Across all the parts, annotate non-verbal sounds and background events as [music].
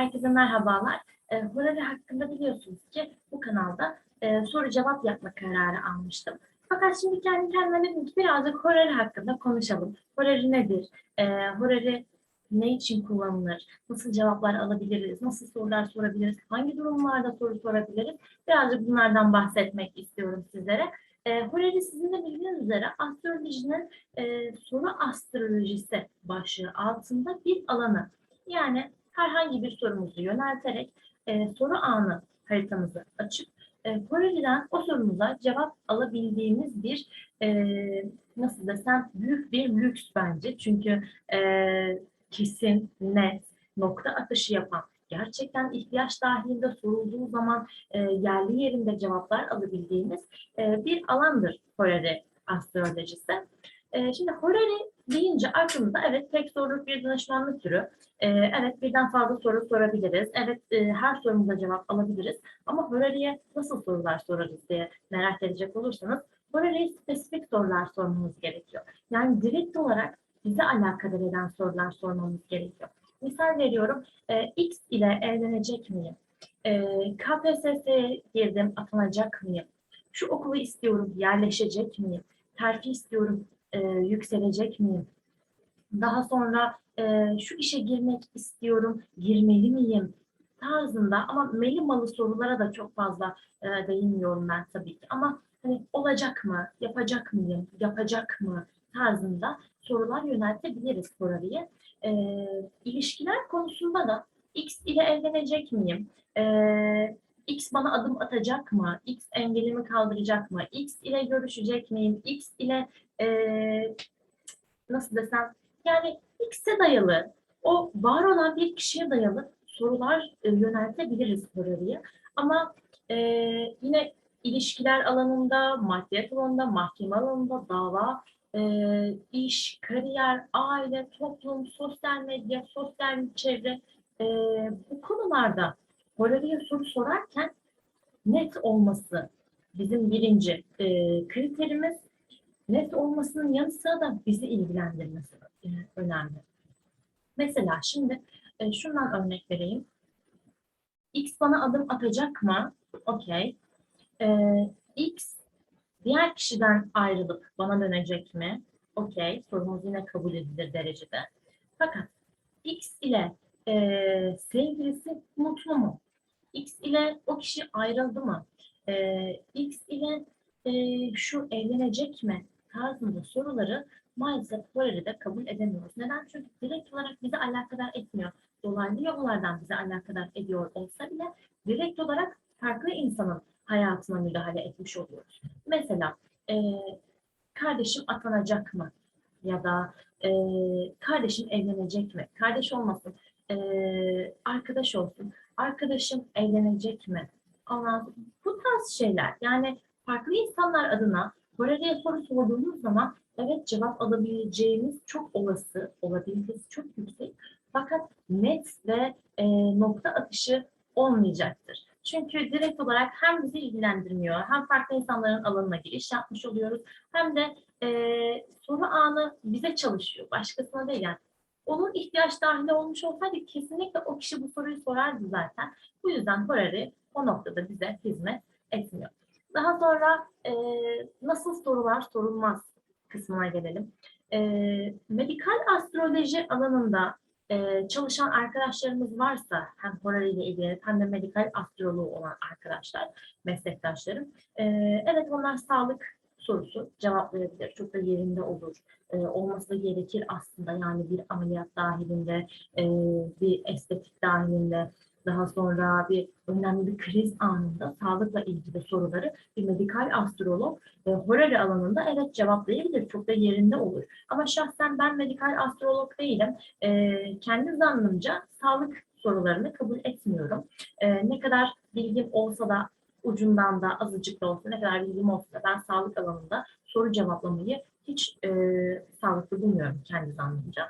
Herkese merhabalar. E, Horari hakkında biliyorsunuz ki bu kanalda e, soru cevap yapma kararı almıştım. Fakat şimdi kendi kendime dedim ki birazcık Horari hakkında konuşalım. Horari nedir? E, Horari ne için kullanılır? Nasıl cevaplar alabiliriz? Nasıl sorular sorabiliriz? Hangi durumlarda soru sorabiliriz? Birazcık bunlardan bahsetmek istiyorum sizlere. E, Horari sizin de bildiğiniz üzere astrolojinin e, soru astrolojisi başlığı altında bir alanı. Yani herhangi bir sorumuzu yönelterek e, soru anı haritamızı açıp e, Corelli'den o sorumuza cevap alabildiğimiz bir e, nasıl desem büyük bir lüks bence. Çünkü e, kesin, net, nokta atışı yapan, gerçekten ihtiyaç dahilinde sorulduğu zaman e, yerli yerinde cevaplar alabildiğimiz e, bir alandır Corelli astrolojisi. E, şimdi Horary deyince aklımıza evet tek soruluk bir danışmanlık türü. E, evet birden fazla soru sorabiliriz. Evet e, her sorumuza cevap alabiliriz. Ama Horary'e nasıl sorular sorarız diye merak edecek olursanız Horary'e spesifik sorular sormamız gerekiyor. Yani direkt olarak bize alakadar eden sorular sormamız gerekiyor. Misal veriyorum, e, X ile evlenecek miyim? E, KPSS'ye girdim, atanacak mıyım? Şu okulu istiyorum, yerleşecek miyim? Terfi istiyorum, e, yükselecek miyim? Daha sonra e, şu işe girmek istiyorum, girmeli miyim? Tarzında ama meli malı sorulara da çok fazla e, değinmiyorum ben tabii ki. Ama hani olacak mı, yapacak mıyım, yapacak mı tarzında sorular yöneltebiliriz Korali'ye. E, ilişkiler konusunda da X ile evlenecek miyim? E, X bana adım atacak mı? X engelimi kaldıracak mı? X ile görüşecek miyim? X ile e, nasıl desem yani X'e dayalı o var olan bir kişiye dayalı sorular e, yöneltebiliriz Horari'ye. Ama e, yine ilişkiler alanında, maddiyat alanında, mahkeme alanında, dava, e, iş, kariyer, aile, toplum, sosyal medya, sosyal çevre e, bu konularda Horari'ye soru sorarken net olması bizim birinci e, kriterimiz net olmasının yanı sıra da bizi ilgilendirmesi e, önemli. Mesela şimdi e, şundan örnek vereyim. X bana adım atacak mı? Okey. E, X diğer kişiden ayrılıp bana dönecek mi? Okey. Sorumuz yine kabul edilir derecede. Fakat X ile e, sevgilisi mutlu mu? X ile o kişi ayrıldı mı? E, X ile e, şu evlenecek mi? Tarzında soruları maalesef Kore'de kabul edemiyoruz. Neden? Çünkü direkt olarak bizi alakadar etmiyor. Dolaylı yollardan bizi alakadar ediyor olsa bile direkt olarak farklı insanın hayatına müdahale etmiş oluyoruz. Mesela e, kardeşim atanacak mı? Ya da e, kardeşim evlenecek mi? Kardeş olmasın, e, arkadaş olsun. Arkadaşım evlenecek mi? Ondan bu tarz şeyler yani farklı insanlar adına Kore'ye soru sorduğumuz zaman evet cevap alabileceğimiz çok olası, olabilitesi çok yüksek. Fakat net ve e, nokta atışı olmayacaktır. Çünkü direkt olarak hem bizi ilgilendirmiyor, hem farklı insanların alanına giriş yapmış oluyoruz, hem de e, soru anı bize çalışıyor, başkasına değil yani. Onun ihtiyaç dahili olmuş olsaydı kesinlikle o kişi bu soruyu sorardı zaten. Bu yüzden Koreli o noktada bize hizmet etmiyor. Daha sonra e, nasıl sorular sorulmaz kısmına gelelim. E, medikal astroloji alanında e, çalışan arkadaşlarımız varsa hem Horary ile ilgili hem de medikal astroloğu olan arkadaşlar, meslektaşlarım. E, evet onlar sağlık sorusu cevaplayabilir. Çok da yerinde olur. E, olması da gerekir aslında. Yani bir ameliyat dahilinde, e, bir estetik dahilinde, daha sonra bir önemli bir kriz anında sağlıkla ilgili soruları bir medikal astrolog e, horary alanında evet cevaplayabilir. Çok da yerinde olur. Ama şahsen ben medikal astrolog değilim. E, kendi zannımca sağlık sorularını kabul etmiyorum. E, ne kadar bilgim olsa da ucundan da azıcık da olsa ne kadar bilgim olsa da ben sağlık alanında soru cevaplamayı hiç e, sağlıklı bulmuyorum kendi zannımca.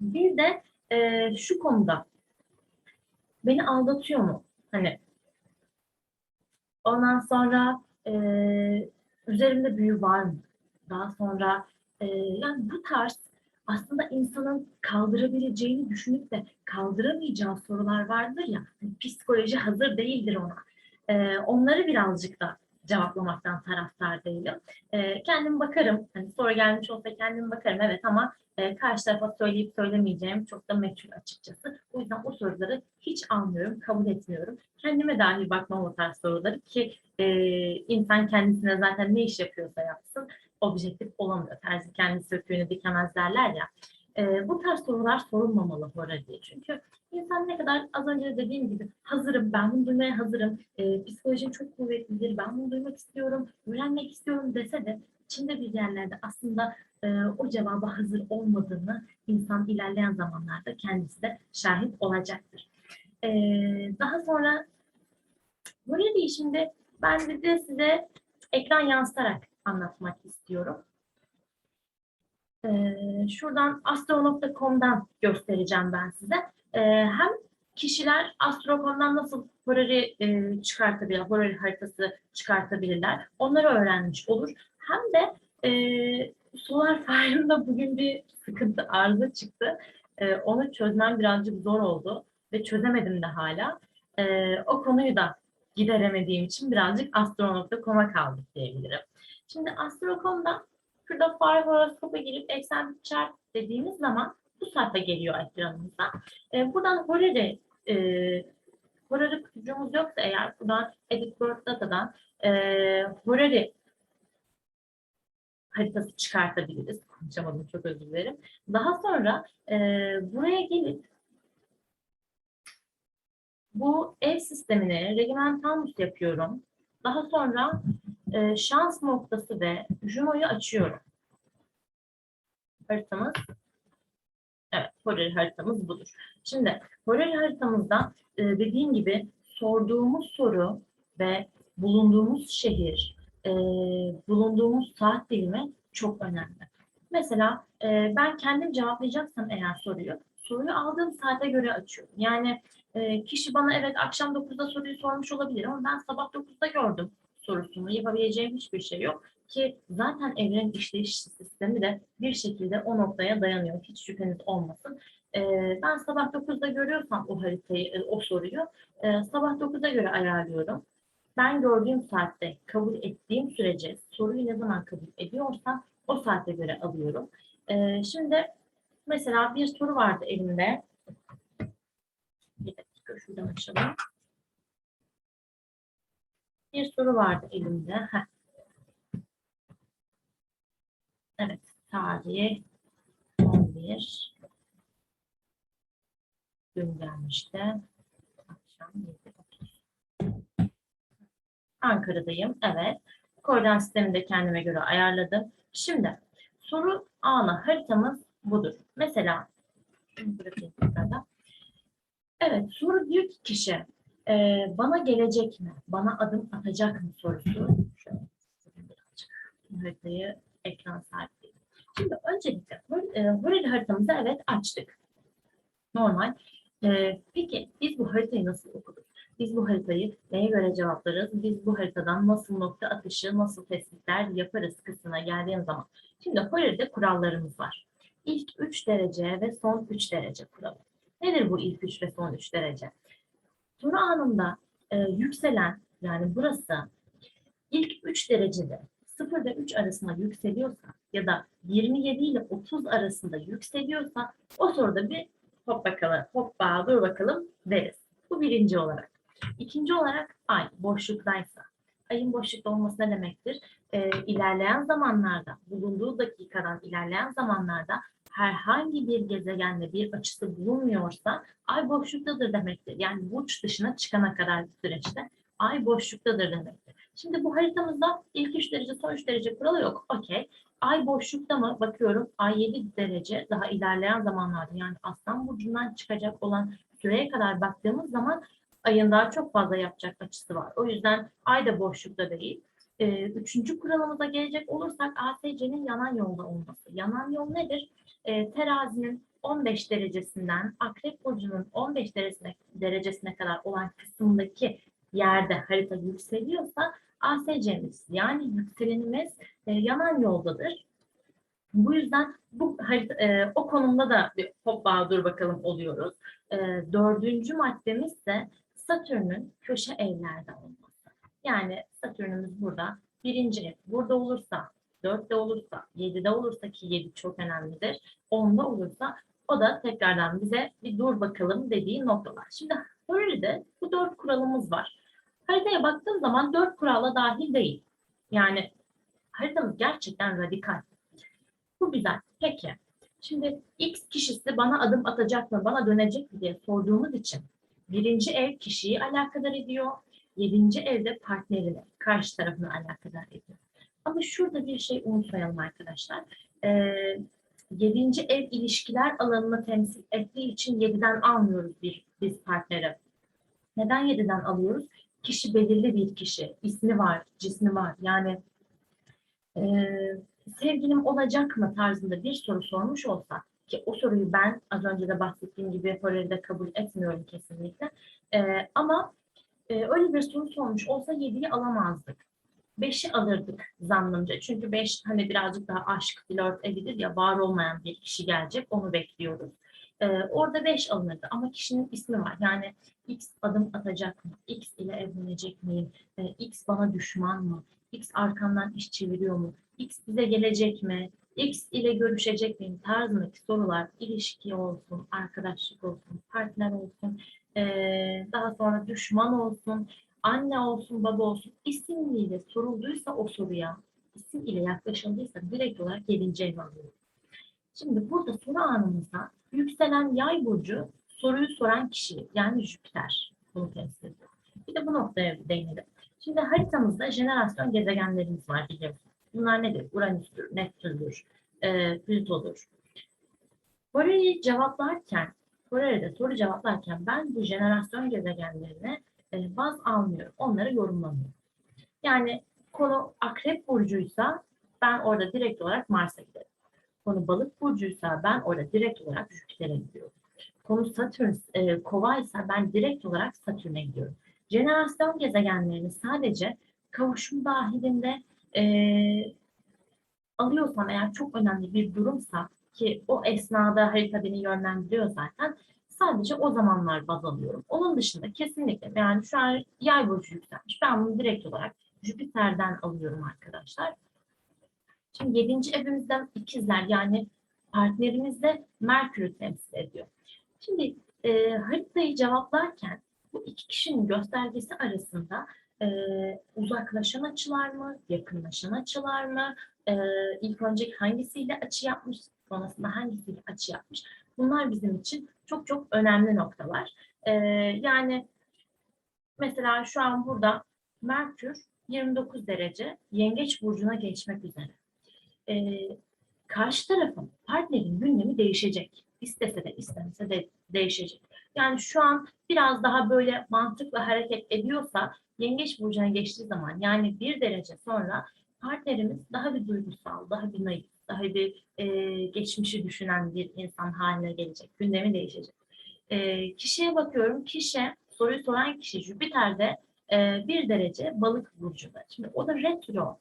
Bir de e, şu konuda beni aldatıyor mu? Hani ondan sonra e, üzerimde büyü var mı? Daha sonra e, yani bu tarz aslında insanın kaldırabileceğini düşünüp de kaldıramayacağı sorular vardır ya, hani psikoloji hazır değildir ona. Ee, onları birazcık da cevaplamaktan taraftar değilim. Ee, kendim bakarım, hani soru gelmiş olsa kendim bakarım evet ama e, karşı tarafa söyleyip söylemeyeceğim çok da meçhul açıkçası. O yüzden o soruları hiç almıyorum, kabul etmiyorum. Kendime dahi bakmam o tarz soruları ki e, insan kendisine zaten ne iş yapıyorsa yapsın objektif olamıyor. Terzi kendi söküğünü dikemez derler ya. E, bu tarz sorular sorulmamalı hora diye. Çünkü insan ne kadar az önce de dediğim gibi hazırım, ben bunu duymaya hazırım, e, psikolojim çok kuvvetlidir, ben bunu duymak istiyorum, öğrenmek istiyorum dese de içinde bir yerlerde aslında e, o cevaba hazır olmadığını insan ilerleyen zamanlarda kendisi de şahit olacaktır. E, daha sonra buraya değişimde ben de size ekran yansıtarak anlatmak istiyorum. Ee, şuradan astro.com'dan göstereceğim ben size. Ee, hem kişiler astro.com'dan nasıl Horary e, çıkartabilir, Horary haritası çıkartabilirler. Onları öğrenmiş olur. Hem de e, Solar Fire'ında [laughs] bugün bir sıkıntı, arıza çıktı. E, onu çözmem birazcık zor oldu ve çözemedim de hala. E, o konuyu da gideremediğim için birazcık astro.com'a kaldık diyebilirim. Şimdi Astro.com'da şurada fare horoskopa girip eksen chart dediğimiz zaman bu sayfa geliyor ekranımıza. E, buradan Horary e, Horary kutucuğumuz yoksa eğer buradan Edit Word Data'dan e, Horary haritası çıkartabiliriz. Konuşamadım çok özür dilerim. Daha sonra e, buraya gelip bu ev sistemini regimentalmus yapıyorum. Daha sonra e, şans noktası ve Juno'yu açıyorum. Haritamız Evet, Horary haritamız budur. Şimdi Horary haritamızda e, dediğim gibi sorduğumuz soru ve bulunduğumuz şehir, e, bulunduğumuz saat dilimi çok önemli. Mesela e, ben kendim cevaplayacaksam eğer soruyu, soruyu aldığım saate göre açıyorum. Yani kişi bana evet akşam 9'da soruyu sormuş olabilir ama ben sabah 9'da gördüm sorusunu. Yapabileceğim hiçbir şey yok ki zaten evrenin işleyiş sistemi de bir şekilde o noktaya dayanıyor. Hiç şüpheniz olmasın. Ee, ben sabah 9'da görüyorsam o haritayı, e, o soruyu e, sabah 9'a göre ayarlıyorum. Ben gördüğüm saatte kabul ettiğim sürece soruyu ne zaman kabul ediyorsam o saate göre alıyorum. Ee, şimdi mesela bir soru vardı elimde. Bir dakika şuradan açalım. Bir soru vardı elimde. Heh. Evet, tarihi 11. Dün gelmişti. Akşam 7.30. Ankara'dayım. Evet. Koordinat sistemini de kendime göre ayarladım. Şimdi soru anı haritamız budur. Mesela. Evet, soru diyor ki kişi e, bana gelecek mi? Bana adım atacak mı sorusu. Şöyle haritayı ekran sahibi. Şimdi öncelikle Horary haritamızı evet açtık. Normal. E, peki biz bu haritayı nasıl okuduk? Biz bu haritayı neye göre cevaplarız? Biz bu haritadan nasıl nokta atışı, nasıl tespitler yaparız kısmına geldiğim zaman. Şimdi Horary'de kurallarımız var. İlk 3 derece ve son 3 derece kuralı. Nedir bu ilk 3 ve son 3 derece? Soru anında e, yükselen yani burası ilk 3 derecede 0 ile 3 arasında yükseliyorsa ya da 27 ile 30 arasında yükseliyorsa o soruda bir hop bakalım, hoppa dur bakalım deriz. Bu birinci olarak. İkinci olarak ay boşluktaysa. Ayın boşlukta olması ne demektir? Ee, ilerleyen zamanlarda, bulunduğu dakikadan ilerleyen zamanlarda herhangi bir gezegenle bir açısı bulunmuyorsa ay boşluktadır demektir. Yani burç dışına çıkana kadar süreçte ay boşluktadır demektir. Şimdi bu haritamızda ilk 3 derece, son 3 derece kuralı yok. Okey. Ay boşlukta mı? Bakıyorum ay 7 derece daha ilerleyen zamanlarda yani aslan burcundan çıkacak olan süreye kadar baktığımız zaman ayın daha çok fazla yapacak açısı var. O yüzden ay da boşlukta değil. Ee, üçüncü kuralımıza gelecek olursak ASC'nin yanan yolda olması. Yanan yol nedir? Ee, terazinin 15 derecesinden akrep burcunun 15 derecesine, derecesine kadar olan kısımdaki yerde harita yükseliyorsa ASC'miz yani yükselenimiz e, yanan yoldadır. Bu yüzden bu harita- e, o konumda da bir hoppa dur bakalım oluyoruz. E, dördüncü maddemiz de Satürn'ün köşe evlerde olması. Yani Satürn'ümüz burada. Birinci ev burada olursa, dörtte olursa, yedide olursa ki yedi çok önemlidir. Onda olursa o da tekrardan bize bir dur bakalım dediği noktalar. Şimdi Hurri'de bu dört kuralımız var. Haritaya baktığım zaman dört kurala dahil değil. Yani haritamız gerçekten radikal. Bu güzel. Peki. Şimdi X kişisi bana adım atacak mı, bana dönecek mi diye sorduğumuz için birinci ev kişiyi alakadar ediyor. Yedinci evde partnerini, karşı tarafını alakadar ediyor. Ama şurada bir şey unutmayalım arkadaşlar. Ee, yedinci ev ilişkiler alanını temsil ettiği için yediden almıyoruz bir, biz partneri. Neden yediden alıyoruz? Kişi belirli bir kişi. ismi var, cismi var. Yani e, sevgilim olacak mı tarzında bir soru sormuş olsa ki o soruyu ben az önce de bahsettiğim gibi Horror'da kabul etmiyorum kesinlikle. E, ama e, öyle bir soru sormuş olsa 7'yi alamazdık. 5'i alırdık zannımca. Çünkü 5 hani birazcık daha aşk, flört evidir ya var olmayan bir kişi gelecek onu bekliyoruz. E, orada 5 alınırdı ama kişinin ismi var. Yani X adım atacak mı? X ile evlenecek miyim? E, X bana düşman mı? X arkamdan iş çeviriyor mu? X bize gelecek mi? X ile görüşecek miyim? Tarzındaki sorular ilişki olsun, arkadaşlık olsun, partner olsun, eee, daha sonra düşman olsun, anne olsun, baba olsun isimliyle sorulduysa o soruya, isim ile yaklaşıldıysa direkt olarak gelince ev alıyor. Şimdi burada soru anımızda yükselen yay burcu soruyu soran kişi yani Jüpiter bunu temsil ediyor. Bir de bu noktaya değinelim. Şimdi haritamızda jenerasyon gezegenlerimiz var biliyorsunuz. Bunlar nedir? Uranüs'tür, Neptün'dür, e, Plüto'dur. Soruyu cevaplarken, Kore'de soru cevaplarken ben bu jenerasyon gezegenlerine e, baz almıyorum. Onları yorumlamıyorum. Yani konu akrep burcuysa ben orada direkt olarak Mars'a giderim. Konu balık burcuysa ben orada direkt olarak Jüpiter'e gidiyorum. Konu Satürn, e, kova ise ben direkt olarak Satürn'e gidiyorum. Jenerasyon gezegenlerini sadece kavuşum dahilinde e, alıyorsam eğer çok önemli bir durumsa ki o esnada harita beni yönlendiriyor zaten sadece o zamanlar baz alıyorum. Onun dışında kesinlikle yani şu an yay burcu yükselmiş. Ben bunu direkt olarak Jüpiter'den alıyorum arkadaşlar. Şimdi yedinci evimizden ikizler yani partnerimiz de Merkür'ü temsil ediyor. Şimdi e, haritayı cevaplarken bu iki kişinin göstergesi arasında e, uzaklaşan açılar mı, yakınlaşan açılar mı, e, ilk önce hangisiyle açı yapmış, sonrasında hangisiyle açı yapmış. Bunlar bizim için çok çok önemli noktalar. E, yani mesela şu an burada Merkür 29 derece Yengeç burcuna geçmek üzere. E, karşı tarafın, partnerin gündemi değişecek. İstese de istemese de değişecek. Yani şu an biraz daha böyle mantıkla hareket ediyorsa Yengeç burcuna geçtiği zaman yani bir derece sonra partnerimiz daha bir duygusal, daha bir naif, daha bir e, geçmişi düşünen bir insan haline gelecek. Gündemi değişecek. E, kişiye bakıyorum. Kişi, soruyu soran kişi Jüpiter'de e, bir derece balık burcunda. Şimdi o da retro.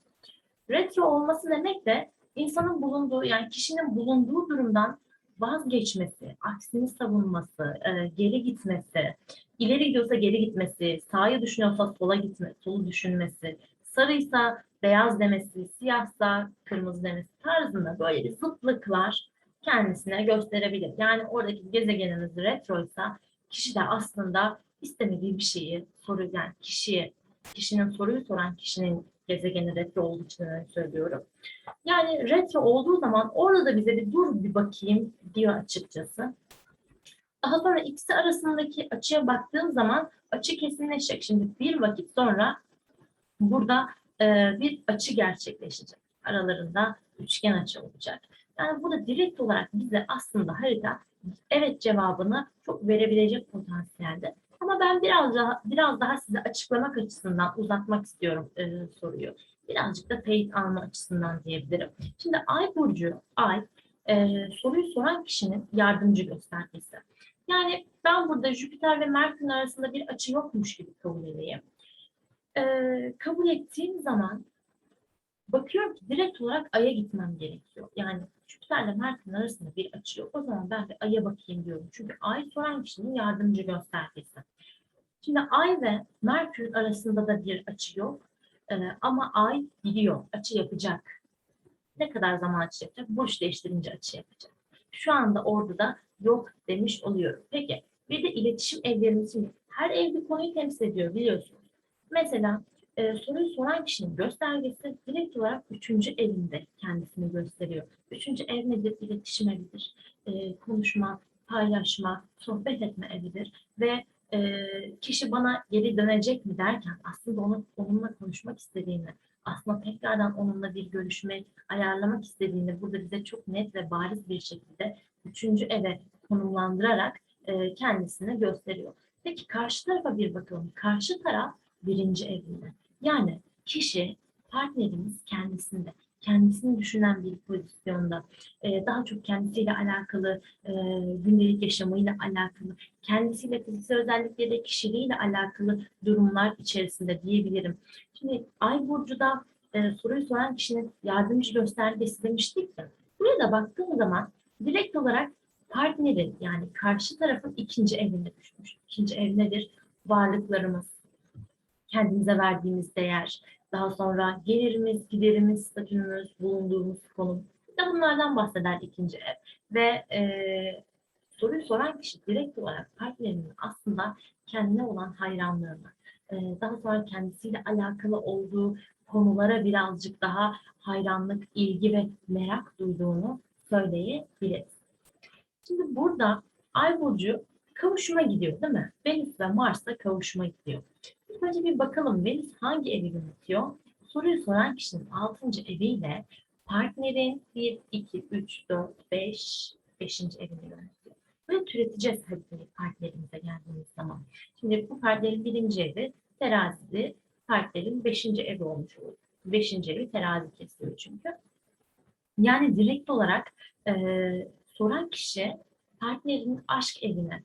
Retro olması demek de insanın bulunduğu yani kişinin bulunduğu durumdan vazgeçmesi, aksini savunması, e, geri gitmesi, ileri gidiyorsa geri gitmesi, sağa düşünüyorsa sola gitmesi, solu düşünmesi, sarıysa beyaz demesi, siyahsa kırmızı demesi tarzında böyle bir zıtlıklar kendisine gösterebilir. Yani oradaki gezegenimiz retroysa kişi de aslında istemediği bir şeyi soru yani kişiye, kişinin soruyu soran kişinin gezegeni retro olduğu için söylüyorum. Yani retro olduğu zaman orada da bize bir dur bir bakayım diyor açıkçası. Daha sonra ikisi arasındaki açıya baktığım zaman açı kesinleşecek. Şimdi bir vakit sonra burada e, bir açı gerçekleşecek. Aralarında üçgen açı olacak. Yani burada direkt olarak bize aslında harita evet cevabını çok verebilecek potansiyelde. Ama ben biraz daha biraz daha size açıklamak açısından uzatmak istiyorum e, soruyu. Birazcık da teyit alma açısından diyebilirim. Şimdi Ay burcu, Ay e, soruyu soran kişinin yardımcı göstergesi. Yani ben burada Jüpiter ve Merkür arasında bir açı yokmuş gibi kabul edeyim. E, kabul ettiğim zaman bakıyorum ki direkt olarak Ay'a gitmem gerekiyor. Yani Jüpiter'le Merkür'ün arasında bir açı yok. O zaman ben bir Ay'a bakayım diyorum. Çünkü Ay soran kişinin yardımcı göstergesi. Şimdi Ay ve Merkür arasında da bir açı yok. Ee, ama Ay gidiyor, açı yapacak. Ne kadar zaman açı yapacak? Burç değiştirince açı yapacak. Şu anda orada da yok demiş oluyorum. Peki bir de iletişim evlerimiz her ev bir konuyu temsil ediyor biliyorsunuz. Mesela e, soruyu soran kişinin göstergesi direkt olarak üçüncü evinde kendisini gösteriyor. Üçüncü ev nedir? İletişim evidir. E, konuşma, paylaşma, sohbet etme evidir. Ve e, kişi bana geri dönecek mi derken aslında onu, onunla konuşmak istediğini, aslında tekrardan onunla bir görüşme ayarlamak istediğini burada bize çok net ve bariz bir şekilde üçüncü eve konumlandırarak e, kendisini gösteriyor. Peki karşı tarafa bir bakalım. Karşı taraf birinci evinde. Yani kişi, partnerimiz kendisinde, kendisini düşünen bir pozisyonda, e, daha çok kendisiyle alakalı, e, gündelik yaşamıyla alakalı, kendisiyle fiziksel özellikleri, kişiliğiyle alakalı durumlar içerisinde diyebilirim. Şimdi Ay Burcu'da e, soruyu soran kişinin yardımcı göstergesi demiştik ya. Buraya baktığım zaman direkt olarak partnerin yani karşı tarafın ikinci evinde düşmüş. İkinci ev nedir? Varlıklarımız, kendimize verdiğimiz değer, daha sonra gelirimiz, giderimiz, statümüz, bulunduğumuz konum. De bunlardan bahseder ikinci ev. Ve e, soruyu soran kişi direkt olarak partnerinin aslında kendine olan hayranlığını, e, daha sonra kendisiyle alakalı olduğu konulara birazcık daha hayranlık, ilgi ve merak duyduğunu söyleyebiliriz. Şimdi burada Ay burcu kavuşuma gidiyor değil mi? Venüs ve Mars da kavuşuma gidiyor. Önce bir bakalım Venüs hangi evi yönetiyor? Soruyu soran kişinin 6. eviyle partnerin 1, 2, 3, 4, 5, 5. evini yönetiyor. Böyle türeteceğiz tabii partnerimize geldiğimiz zaman. Şimdi bu partnerin birinci evi terazili, partnerin 5. evi olmuş olur. 5. evi terazi kesiyor çünkü. Yani direkt olarak e, soran kişi partnerinin aşk evine,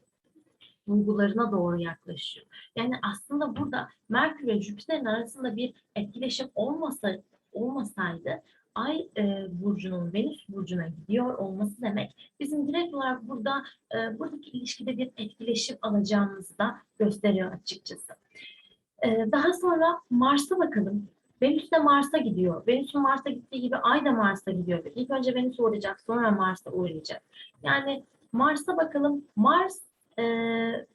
duygularına doğru yaklaşıyor. Yani aslında burada Merkür ve Jüpiter'in arasında bir etkileşim olmasa olmasaydı Ay e, burcunun Venüs burcuna gidiyor olması demek bizim direkt olarak burada e, buradaki ilişkide bir etkileşim alacağımızı da gösteriyor açıkçası. E, daha sonra Mars'a bakalım. Venüs de Mars'a gidiyor. Venüs'ün Mars'a gittiği gibi Ay da Mars'a gidiyor. İlk önce Venüs uğrayacak, sonra Mars'a uğrayacak. Yani Mars'a bakalım. Mars e,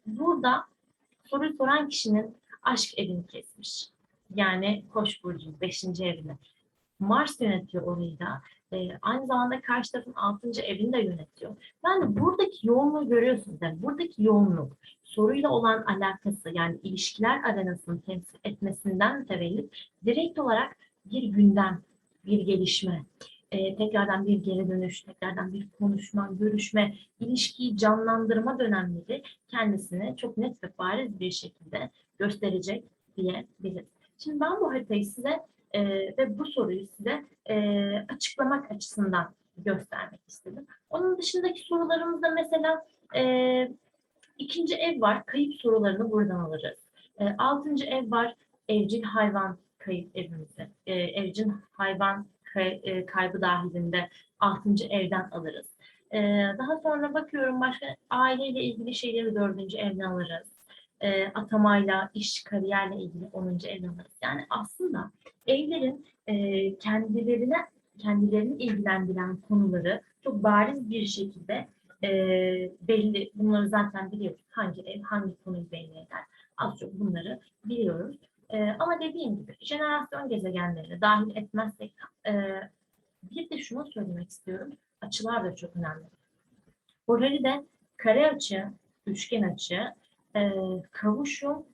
burada soruyu soran kişinin aşk evini kesmiş. Yani Koç burcu 5. evini. Mars yönetiyor orayı da. E, aynı zamanda karşı tarafın 6. evini de yönetiyor. Yani buradaki yoğunluğu görüyorsunuz. Yani buradaki yoğunluk soruyla olan alakası yani ilişkiler arenasını temsil etmesinden mütevellit direkt olarak bir gündem, bir gelişme, e, tekrardan bir geri dönüş, tekrardan bir konuşma, görüşme, ilişkiyi canlandırma dönemleri kendisini çok net ve bariz bir şekilde gösterecek diyebiliriz. Şimdi ben bu haritayı size e, ve bu soruyu size e, açıklamak açısından göstermek istedim. Onun dışındaki sorularımızda mesela e, ikinci ev var, kayıp sorularını buradan alırız. E, altıncı ev var, evcil hayvan kayıp evimizde. E, evcil hayvan kaybı dahilinde altıncı evden alırız. E, daha sonra bakıyorum başka aileyle ilgili şeyleri dördüncü evden alırız. E, atamayla, iş, kariyerle ilgili onuncu evden alırız. Yani aslında evlerin e, kendilerine kendilerini ilgilendiren konuları çok bariz bir şekilde e, belli, bunları zaten biliyoruz. Hangi ev, hangi konuyu belli eder. Az çok bunları biliyoruz. E, ama dediğim gibi jenerasyon gezegenlerini dahil etmezsek e, bir de şunu söylemek istiyorum. Açılar da çok önemli. de kare açı, üçgen açı, e, kavuşum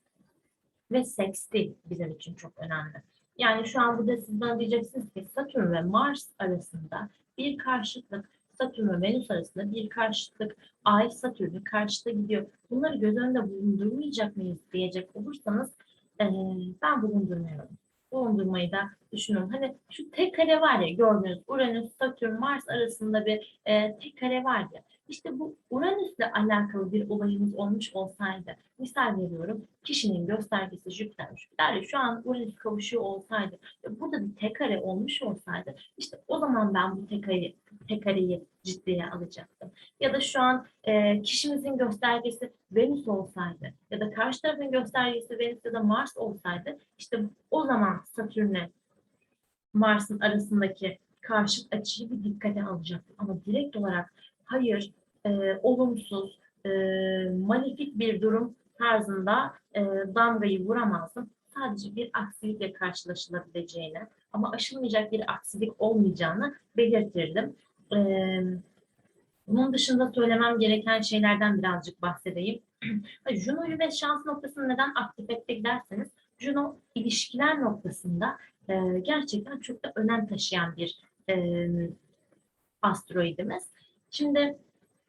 ve seksti bizim için çok önemli. Yani şu an burada sizden diyeceksiniz ki Satürn ve Mars arasında bir karşıtlık, Satürn ve Venüs arasında bir karşıtlık, Ay Satürn'ün karşıta gidiyor. Bunları göz önünde bulundurmayacak mıyız diyecek olursanız e, ben bulundurmuyorum. Bulundurmayı da düşünüyorum. Hani şu tek kare var ya gördüğünüz Uranüs, Satürn, Mars arasında bir e, tek kare var ya. İşte bu Uranüs'le alakalı bir olayımız olmuş olsaydı, misal veriyorum, kişinin göstergesi Jüpiter, Jüpiter şu an Uranüs kavuşuyor olsaydı, burada bir tek kare olmuş olsaydı, işte o zaman ben bu tek kare, tekareyi ciddiye alacaktım. Ya da şu an e, kişimizin göstergesi Venüs olsaydı ya da karşı tarafın göstergesi Venüs ya da Mars olsaydı işte o zaman Satürn'le Mars'ın arasındaki karşıt açıyı bir dikkate alacaktım. Ama direkt olarak hayır, e, olumsuz, e, malefik bir durum tarzında e, damgayı vuramazdım. Sadece bir aksilikle karşılaşılabileceğini ama aşılmayacak bir aksilik olmayacağını belirtirdim. E, bunun dışında söylemem gereken şeylerden birazcık bahsedeyim. [clears throat] Juno'yu ve şans noktasını neden aktif ettik derseniz, Juno ilişkiler noktasında e, gerçekten çok da önem taşıyan bir e, asteroidimiz. Şimdi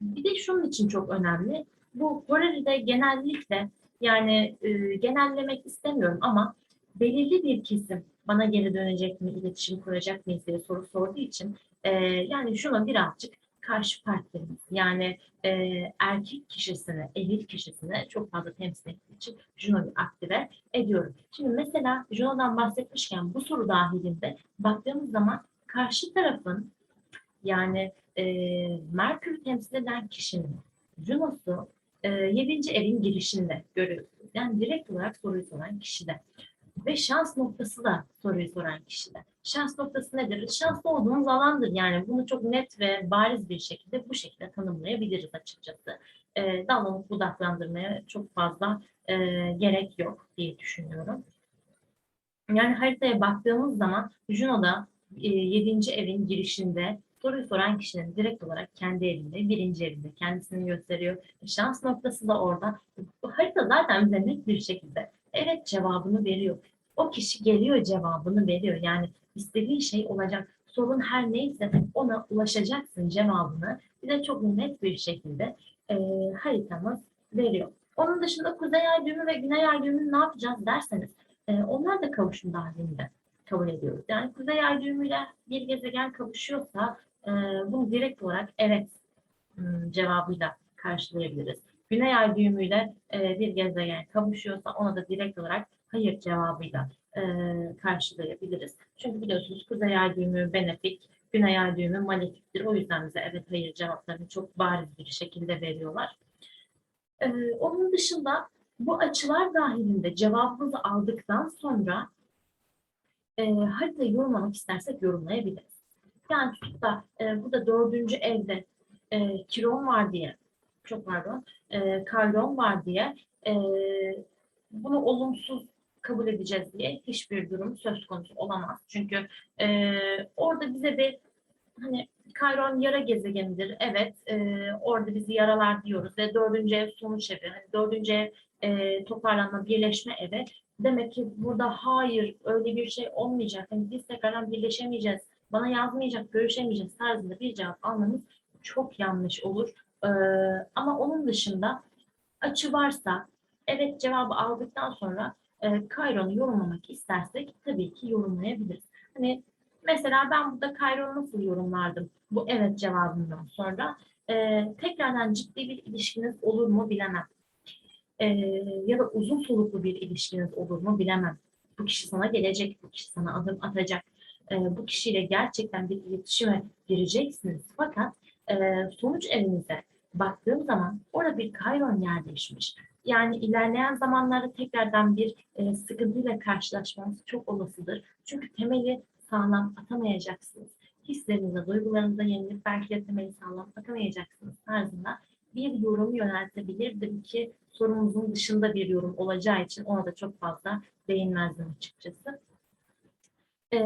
bir de şunun için çok önemli. Bu Horari'de genellikle yani e, genellemek istemiyorum ama belirli bir kesim bana geri dönecek mi, iletişim kuracak mıyız diye soru sorduğu için e, yani şuna birazcık karşı partnerimiz yani e, erkek kişisini, eril kişisini çok fazla temsil ettiği için Juno'yu aktive ediyorum. Şimdi mesela Juno'dan bahsetmişken bu soru dahilinde baktığımız zaman karşı tarafın yani e, Merkür temsil eden kişinin Juno'su e, 7. evin girişinde görüyorsunuz. Yani direkt olarak soruyu soran kişide. Ve şans noktası da soruyu soran kişide. Şans noktası nedir? Şanslı olduğunuz alandır. Yani bunu çok net ve bariz bir şekilde bu şekilde tanımlayabiliriz açıkçası. E, dallanıp budaklandırmaya çok fazla e, gerek yok diye düşünüyorum. Yani haritaya baktığımız zaman Juno'da e, 7. evin girişinde soruyu soran kişinin direkt olarak kendi evinde, birinci evinde kendisini gösteriyor. Şans noktası da orada. Bu harita zaten bize net bir şekilde evet cevabını veriyor. O kişi geliyor cevabını veriyor. Yani istediği şey olacak. Sorun her neyse ona ulaşacaksın cevabını. Bize çok net bir şekilde e, haritamız veriyor. Onun dışında kuzey ay düğümü ve güney ay düğümü ne yapacağız derseniz e, onlar da kavuşum dahilinde kabul ediyoruz. Yani kuzey ay düğümüyle bir gezegen kavuşuyorsa e, bunu direkt olarak evet hmm, cevabıyla karşılayabiliriz. Güney ay düğümüyle e, bir gezegen kavuşuyorsa ona da direkt olarak hayır cevabıyla e, karşılayabiliriz. Çünkü biliyorsunuz kuzey ay düğümü benefik, güney ay düğümü malefiktir. O yüzden bize evet hayır cevaplarını çok bariz bir şekilde veriyorlar. E, onun dışında bu açılar dahilinde cevabımızı aldıktan sonra e, haritayı yorumlamak istersek yorumlayabiliriz. Yani tutup da e, burada dördüncü evde e, Kiron var diye, çok pardon, e, Kayron var diye e, bunu olumsuz kabul edeceğiz diye hiçbir durum söz konusu olamaz. Çünkü e, orada bize bir hani Kayron yara gezegenidir. Evet, e, orada bizi yaralar diyoruz ve dördüncü ev sonuç evi. Hani dördüncü ev e, toparlanma, birleşme evi. Demek ki burada hayır öyle bir şey olmayacak. Hani biz tekrardan birleşemeyeceğiz. Bana yazmayacak, görüşemeyeceğiz tarzında bir cevap almamız çok yanlış olur. E, ama onun dışında açı varsa evet cevabı aldıktan sonra e, Kayron'u yorumlamak istersek tabii ki yorumlayabiliriz. Hani mesela ben burada Kayron'u nasıl yorumlardım bu evet cevabından sonra? E, tekrardan ciddi bir ilişkiniz olur mu bilemem. E, ya da uzun soluklu bir ilişkiniz olur mu bilemem. Bu kişi sana gelecek, bu kişi sana adım atacak. E, bu kişiyle gerçekten bir iletişime gireceksiniz. Fakat e, sonuç evinize baktığım zaman orada bir Kayron yerleşmiş yani ilerleyen zamanlarda tekrardan bir e, sıkıntıyla karşılaşmanız çok olasıdır. Çünkü temeli sağlam atamayacaksınız. Hislerinize, duygularınıza yenilip belki de temeli sağlam atamayacaksınız tarzında bir yorum yöneltebilirdim ki sorumuzun dışında bir yorum olacağı için ona da çok fazla değinmezdim açıkçası. E,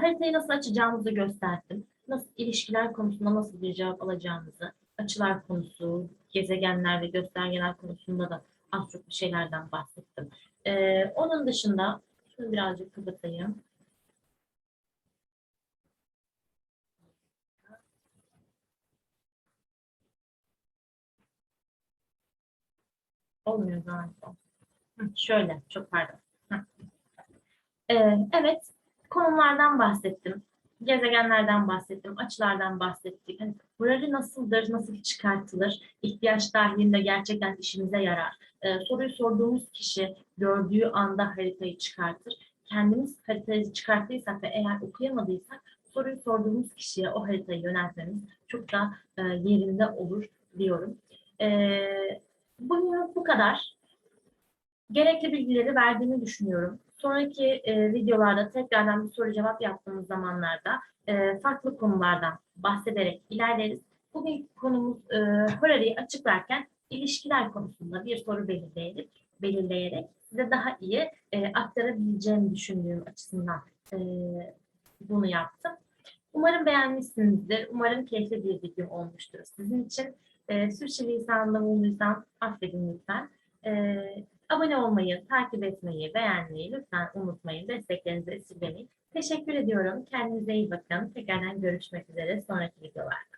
haritayı nasıl açacağımızı gösterdim. Nasıl ilişkiler konusunda nasıl bir cevap alacağımızı, açılar konusu, gezegenler ve göstergeler konusunda da az çok bir şeylerden bahsettim. Ee, onun dışında şunu birazcık kapatayım. Olmuyor galiba. Şöyle, çok pardon. Ee, evet, konumlardan bahsettim. Gezegenlerden bahsettim, açılardan bahsettik. Hani Burarı nasıldır, nasıl çıkartılır, ihtiyaç dahilinde gerçekten işimize yarar. Ee, soruyu sorduğumuz kişi gördüğü anda haritayı çıkartır. Kendimiz haritayı çıkarttıysak ve eğer okuyamadıysak soruyu sorduğumuz kişiye o haritayı yöneltmemiz çok da e, yerinde olur diyorum. E, bugün bu kadar. Gerekli bilgileri verdiğimi düşünüyorum. Sonraki e, videolarda tekrardan bir soru cevap yaptığımız zamanlarda e, farklı konulardan bahsederek ilerleriz. Bugün konumuz e, Horari'yi açıklarken ilişkiler konusunda bir soru belirleyerek, belirleyerek size daha iyi e, aktarabileceğimi düşündüğüm açısından e, bunu yaptım. Umarım beğenmişsinizdir. Umarım keyifli bir video olmuştur sizin için. E, sürçülisanında bulunduysam affedin lütfen. E, abone olmayı, takip etmeyi, beğenmeyi lütfen unutmayın. Desteklerinizi esirgemeyin. Teşekkür ediyorum. Kendinize iyi bakın. Tekrardan görüşmek üzere sonraki videolarda.